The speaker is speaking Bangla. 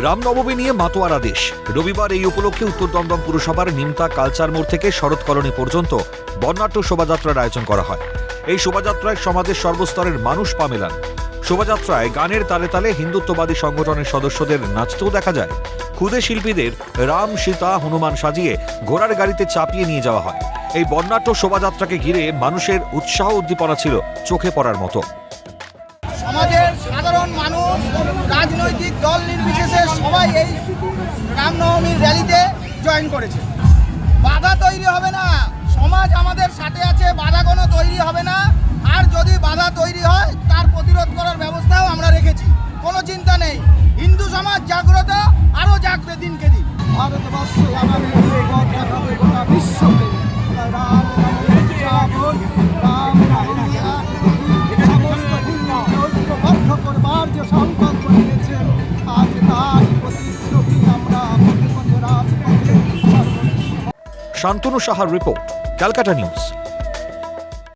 রামনবমী নিয়ে মাতোয়ারা দেশ। রবিবার এই উপলক্ষে উত্তর দমদম পুরসভার নিমতা কালচার মোড় থেকে শরৎ কলোনি পর্যন্ত বর্ণাঢ্য শোভাযাত্রার আয়োজন করা হয়। এই শোভাযাত্রায় সমাজের সর্বস্তরের মানুষ পা মেলান। শোভাযাত্রায় গানের তালে তালে হিন্দুত্ববাদী সংগঠনের সদস্যদের নাচতেও দেখা যায়। ক্ষুদে শিল্পীদের রাম, সীতা, হনুমান সাজিয়ে ঘোড়ার গাড়িতে চাপিয়ে নিয়ে যাওয়া হয়। এই বর্ণাঢ্য শোভাযাত্রাকে ঘিরে মানুষের উৎসাহ উদ্দীপনা ছিল চোখে পড়ার মতো। সমাজের সাধারণ মানুষ, রাজনৈতিক দল এই রামনবমীর র্যালিতে জয়েন করেছে। বাধা তৈরি হবে না। সমাজ আমাদের সাথে আছে, বাধা কোনো তৈরি হবে না। আর যদি বাধা তৈরি হয়, তার প্রতিরোধ করার ব্যবস্থাও আমরা রেখেছি। কোনো চিন্তা নেই। হিন্দু সমাজ জাগ্রত, আরও জাগবে দিনকে দিন। ভারতবর্ষে ঐক্যবদ্ধ করবার যে সংকল্প শান্তনু সাহার রিপোর্ট ক্যালকাটা নিউজ